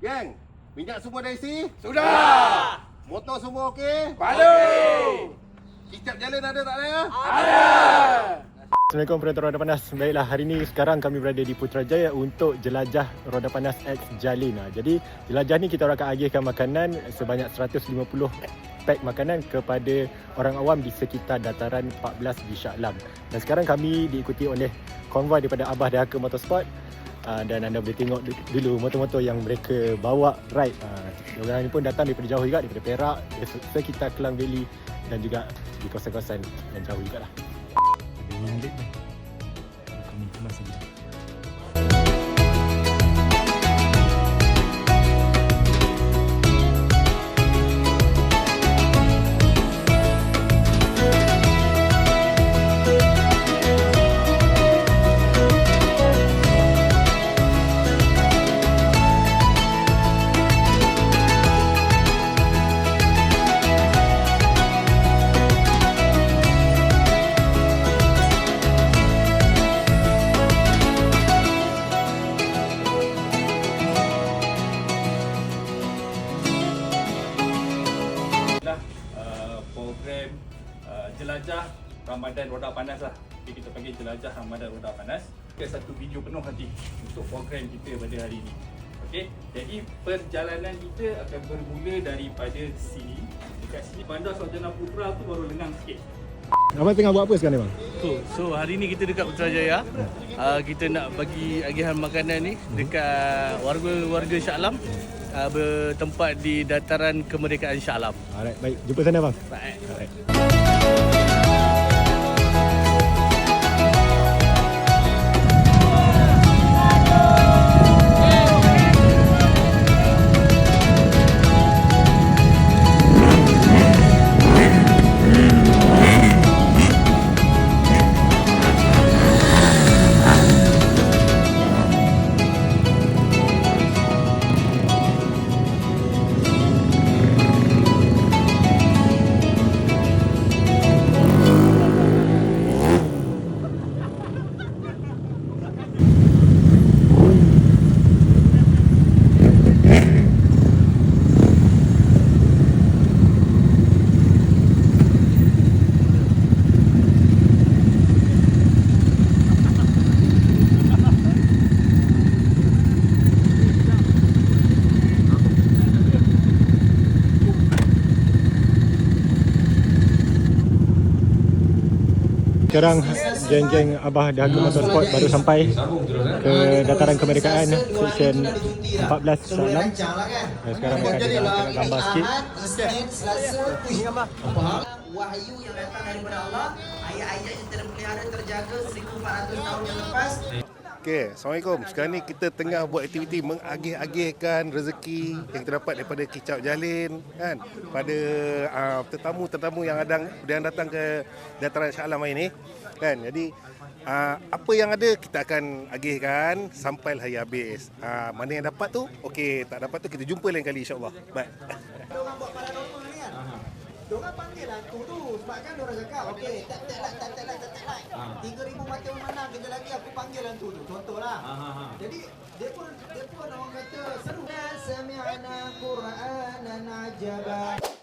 Geng, minyak semua dah isi? Sudah. Motor semua okey? Balik. Kicap jalan ada tak ada? Assalamualaikum penonton Roda Panas. Baiklah, hari ini sekarang kami berada di Putrajaya untuk jelajah Roda Panas X Jalin. Jadi, jelajah ni kita orang akan agihkan makanan sebanyak 150 pack makanan kepada orang awam di sekitar dataran 14 di Shah Alam. Dan sekarang kami diikuti oleh konvoi daripada Abah Dahaka Motorsport. Uh, dan anda boleh tengok du- dulu motor-motor yang mereka bawa ride. Uh, orang ni pun datang daripada jauh juga, daripada Perak, dari se- sekitar Kelang Valley dan juga di kawasan-kawasan yang jauh juga lah. Yang late dah. Kami kemas lagi. Program uh, jelajah Ramadan Roda Panas lah. Okay, kita panggil jelajah Ramadan Roda Panas. Kita satu video penuh nanti untuk program kita pada hari ini. Okey, jadi perjalanan kita akan bermula daripada sini. Dekat sini Bandar Sarjana Putra tu baru lengang sikit. Abang tengah buat apa sekarang ni bang? So, so hari ni kita dekat Putrajaya. Uh, kita nak bagi agihan makanan ni dekat warga-warga Shah Alam uh, bertempat di dataran kemerdekaan Shah Alam. Alright, baik. Jumpa sana bang. Baik. Alright. Sekarang geng-geng Abah Dahaga Motorsport baru sampai ke dataran kemerdekaan section 14 Shah Alam. Dan sekarang mereka ada nak gambar sikit. wahyu yang datang daripada Allah ayat-ayat yang terpelihara terjaga 1400 tahun yang lepas Okey, Assalamualaikum. Sekarang ni kita tengah buat aktiviti mengagih-agihkan rezeki yang terdapat daripada kicap jalin kan pada uh, tetamu-tetamu yang ada yang datang ke dataran Shah Alam hari ni kan. Jadi uh, apa yang ada kita akan agihkan sampai hari habis. Uh, mana yang dapat tu okey, tak dapat tu kita jumpa lain kali insya-Allah. Bye. Diorang buat paranormal ni kan Diorang panggil hantu tu Sebab kan diorang cakap Okay, tak tak like, tak tak like, tak tak like Tiga ribu mata memanah Kejap lagi aku panggil hantu tu Contohlah. Jadi dia pun dia pun orang kata seru Sami'na Qur'anan ajaba